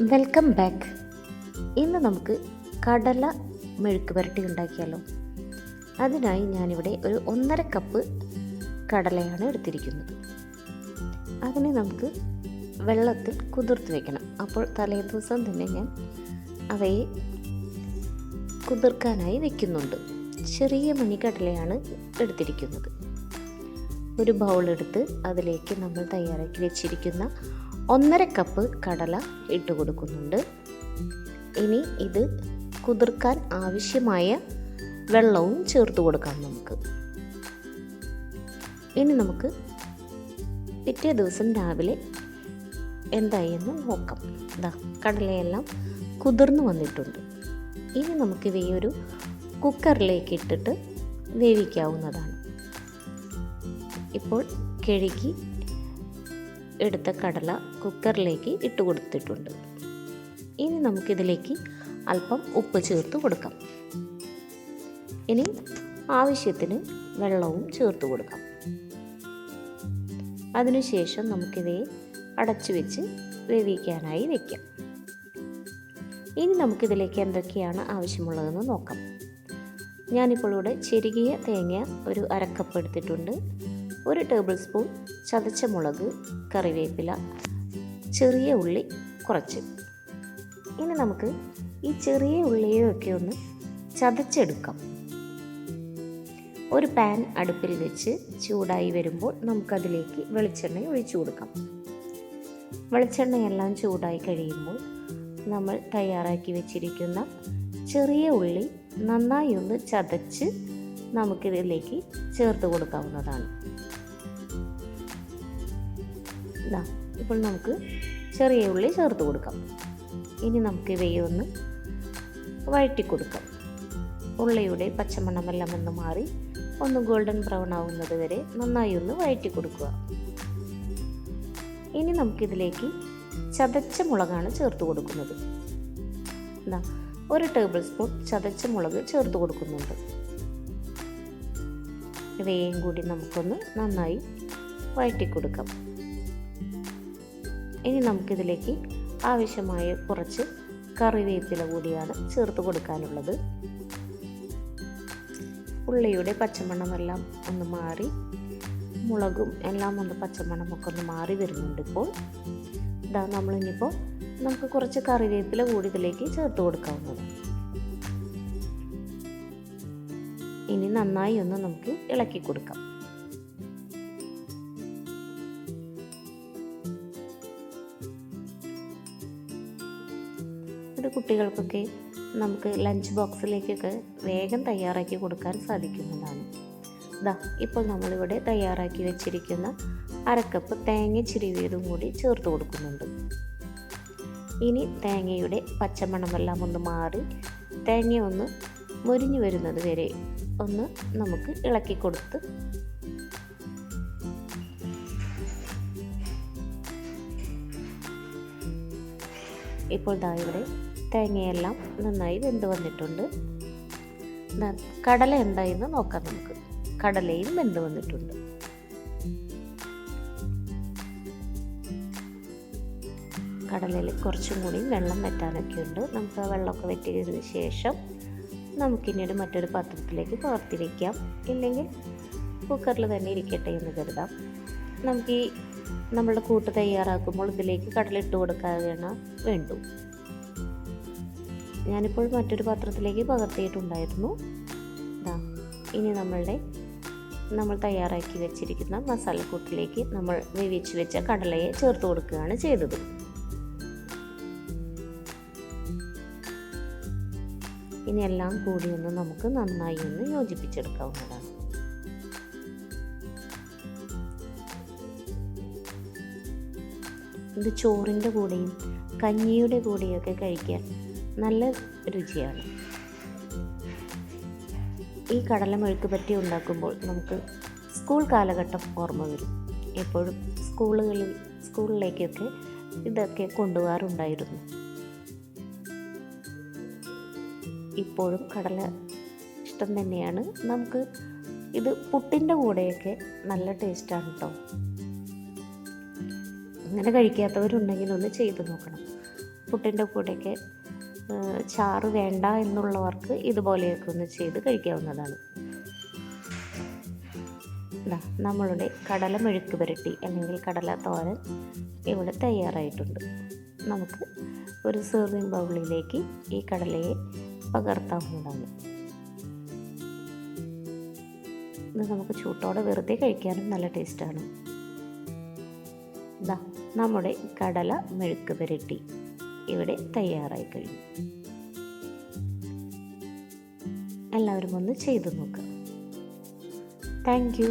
Welcome back ഇന്ന് നമുക്ക് കടല മെഴുക്ക് പുരട്ടി ഉണ്ടാക്കിയാലോ. അതിനായി ഞാനിവിടെ ഒരു ഒന്നര കപ്പ് കടലയാണ് എടുത്തിരിക്കുന്നത്. അതിനെ നമുക്ക് വെള്ളത്തിൽ കുതിർത്ത് വെക്കണം. അപ്പോൾ തലേ ദിവസം തന്നെ ഞാൻ അവയെ കുതിർക്കാനായി വെക്കുന്നുണ്ട്. ചെറിയ മണിക്കടലയാണ് എടുത്തിരിക്കുന്നത്. ഒരു ബൗളെടുത്ത് അതിലേക്ക് നമ്മൾ തയ്യാറാക്കി വെച്ചിരിക്കുന്ന ഒന്നര കപ്പ് കടല ഇട്ട് കൊടുക്കുന്നുണ്ട്. ഇനി ഇത് കുതിർക്കാൻ ആവശ്യമായ വെള്ളവും ചേർത്ത് കൊടുക്കാം നമുക്ക്. ഇനി നമുക്ക് പിറ്റേ ദിവസം രാവിലെ എന്തായി എന്ന് നോക്കാം. ഇതാ കടലയെല്ലാം കുതിർന്നു വന്നിട്ടുണ്ട്. ഇനി നമുക്ക് ഒരു കുക്കറിലേക്ക് ഇട്ടിട്ട് വേവിക്കാവുന്നതാണ്. ഇപ്പോൾ കഴുകി എടുത്ത കടല കുക്കറിലേക്ക് ഇട്ട് കൊടുത്തിട്ടുണ്ട്. ഇനി നമുക്കിതിലേക്ക് അല്പം ഉപ്പ് ചേർത്ത് കൊടുക്കാം. ഇനി ആവശ്യത്തിന് വെള്ളവും ചേർത്ത് കൊടുക്കാം. അതിനുശേഷം നമുക്കിവയെ അടച്ചു വെച്ച് വേവിക്കാനായി വെക്കാം. ഇനി നമുക്കിതിലേക്ക് എന്തൊക്കെയാണ് ആവശ്യമുള്ളതെന്ന് നോക്കാം. ഞാനിപ്പോൾ ഇവിടെ ചെരുകിയ തേങ്ങ ഒരു അരക്കപ്പ് എടുത്തിട്ടുണ്ട്. ഒരു ടേബിൾ സ്പൂൺ ചതച്ച മുളക് കറിവേപ്പില ചെറിയ ഉള്ളി കുറച്ച്. ഇനി നമുക്ക് ഈ ചെറിയ ഉള്ളിയൊക്കെ ഒന്ന് ചതച്ചെടുക്കാം. ഒരു പാൻ അടുപ്പിൽ വെച്ച് ചൂടായി വരുമ്പോൾ നമുക്കതിലേക്ക് വെളിച്ചെണ്ണ ഒഴിച്ചു കൊടുക്കാം. വെളിച്ചെണ്ണയെല്ലാം ചൂടായി കഴിയുമ്പോൾ നമ്മൾ തയ്യാറാക്കി വെച്ചിരിക്കുന്ന ചെറിയ ഉള്ളി നന്നായി ഒന്ന് ചതച്ച് നമുക്കിതിലേക്ക് ചേർത്ത് കൊടുക്കാവുന്നതാണ്. ഇതാ ഇപ്പോൾ നമുക്ക് ചെറിയ ഉള്ളി ചേർത്ത് കൊടുക്കാം. ഇനി നമുക്ക് ഇവയെ ഒന്ന് വഴറ്റി കൊടുക്കാം. ഉള്ളിയുടെ പച്ചമണമെല്ലാം ഒന്ന് മാറി ഒന്ന് ഗോൾഡൻ ബ്രൗൺ ആവുന്നത് വരെ നന്നായി ഒന്ന് വഴറ്റി കൊടുക്കുക. ഇനി നമുക്കിതിലേക്ക് ചതച്ച മുളകാണ് ചേർത്ത് കൊടുക്കുന്നത്. എന്താ ഒരു ടേബിൾ സ്പൂൺ ചതച്ച മുളക് ചേർത്ത് കൊടുക്കുന്നുണ്ട്. ഇവയും കൂടി നമുക്കൊന്ന് നന്നായി വഴറ്റി കൊടുക്കാം. ഇനി നമുക്കിതിലേക്ക് ആവശ്യമായ കുറച്ച് കറിവേപ്പില കൂടിയാണ് ചേർത്ത് കൊടുക്കാനുള്ളത്. ഉള്ളിയുടെ പച്ചമണമെല്ലാം ഒന്ന് മാറി മുളകും എല്ലാം ഒന്ന് പച്ചമണമൊക്കെ ഒന്ന് മാറി വരുന്നുണ്ട് ഇപ്പോൾ. ഇതാ നമ്മളിനിപ്പോൾ നമുക്ക് കുറച്ച് കറിവേപ്പില കൂടി ഇതിലേക്ക് ചേർത്ത് കൊടുക്കാവുന്നത് ഇനി നന്നായി ഒന്ന് നമുക്ക് ഇളക്കി കൊടുക്കാം. ഇത് കുട്ടികൾക്കൊക്കെ നമുക്ക് ലഞ്ച് ബോക്സിലേക്കൊക്കെ വേഗം തയ്യാറാക്കി കൊടുക്കാൻ സാധിക്കുന്നതാണ്. ഇതാ ഇപ്പോൾ നമ്മളിവിടെ തയ്യാറാക്കി വെച്ചിരിക്കുന്ന അരക്കപ്പ് തേങ്ങ ചിരിവിയതും കൂടി ചേർത്ത് കൊടുക്കുന്നുണ്ട്. ഇനി തേങ്ങയുടെ പച്ചമണമെല്ലാം ഒന്ന് മാറി തേങ്ങ ഒന്ന് മുരിഞ്ഞു വരുന്നത് വരെ ഒന്ന് നമുക്ക് ഇളക്കി കൊടുത്ത് ഇപ്പോൾ ദാ ഇവിടെ തേങ്ങയെല്ലാം നന്നായി വെന്ത് വന്നിട്ടുണ്ട്. കടല എന്തായെന്ന് നോക്കാം നമുക്ക്. കടലയും വെന്ത് വന്നിട്ടുണ്ട്. കടലയിൽ കുറച്ചും കൂടി വെള്ളം വറ്റാനൊക്കെ ഉണ്ട്. നമുക്ക് ആ വെള്ളമൊക്കെ വറ്റിയതിന് ശേഷം നമുക്കിനിയൊരു മറ്റൊരു പാത്രത്തിലേക്ക് പകർത്തി വയ്ക്കാം ഇല്ലെങ്കിൽ കുക്കറിൽ തന്നെ ഇരിക്കട്ടെ എന്ന് കരുതാം. നമുക്ക് ഈ നമ്മളുടെ കൂട്ട് തയ്യാറാക്കുമ്പോൾ ഇതിലേക്ക് കടലിട്ട് കൊടുക്കാതെയാണ് വേണ്ടു. ഞാനിപ്പോൾ മറ്റൊരു പാത്രത്തിലേക്ക് പകർത്തിയിട്ടുണ്ടായിരുന്നു. ഇതാ ഇനി നമ്മളുടെ നമ്മൾ തയ്യാറാക്കി വെച്ചിരിക്കുന്ന മസാലക്കൂട്ടിലേക്ക് നമ്മൾ വേവിച്ച് വെച്ച കടലയെ ചേർത്ത് കൊടുക്കുകയാണ് ചെയ്തത്. ഇനി എല്ലാം കൂടി ഒന്ന് നമുക്ക് നന്നായി ഒന്ന് യോജിപ്പിച്ചെടുക്കാവുന്നതാണ്. ഇത് ചോറിന്റെ കൂടെയും കഞ്ഞിയുടെ കൂടെയൊക്കെ കഴിക്കാൻ നല്ല രുചിയാണ്. ഈ കടലമെഴുക്ക് പറ്റി ഉണ്ടാക്കുമ്പോൾ നമുക്ക് സ്കൂൾ കാലഘട്ടം ഓർമ്മ വരും. എപ്പോഴും സ്കൂളുകളിൽ സ്കൂളിലേക്കൊക്കെ ഇതൊക്കെ കൊണ്ടുപോകാറുണ്ടായിരുന്നു. ഇപ്പോഴും കടല ഇഷ്ടം തന്നെയാണ്. നമുക്ക് ഇത് പുട്ടിന്റെ കൂടെയൊക്കെ നല്ല ടേസ്റ്റാണ് കേട്ടോ അങ്ങനെ കഴിക്കാത്തവരുണ്ടെങ്കിൽ ഒന്ന് ചെയ്ത് നോക്കണം. പുട്ടിന്റെ കൂടെയൊക്കെ ചാറ് വേണ്ട എന്നുള്ളവർക്ക് ഇതുപോലെയൊക്കെ ഒന്ന് ചെയ്ത് കഴിക്കാവുന്നതാണ്. നമ്മളുടെ കടല മെഴുക്ക് പുരട്ടി അല്ലെങ്കിൽ കടല തോരൻ ഇവിടെ തയ്യാറായിട്ടുണ്ട്. നമുക്ക് ഒരു സെർവിങ് ബൗളിലേക്ക് ഈ കടലയെ പകർത്താവുന്നതാണ്. ഇത് നമുക്ക് ചൂട്ടോടെ വെറുതെ കഴിക്കാനും നല്ല ടേസ്റ്റാണ് ഇതാ നമ്മുടെ കടല മെഴുക്ക് പുരട്ടി. ഇവിടെ തയ്യാറായി കഴിഞ്ഞു. എല്ലാവരും ഒന്ന് ചെയ്തു നോക്കുക താങ്ക്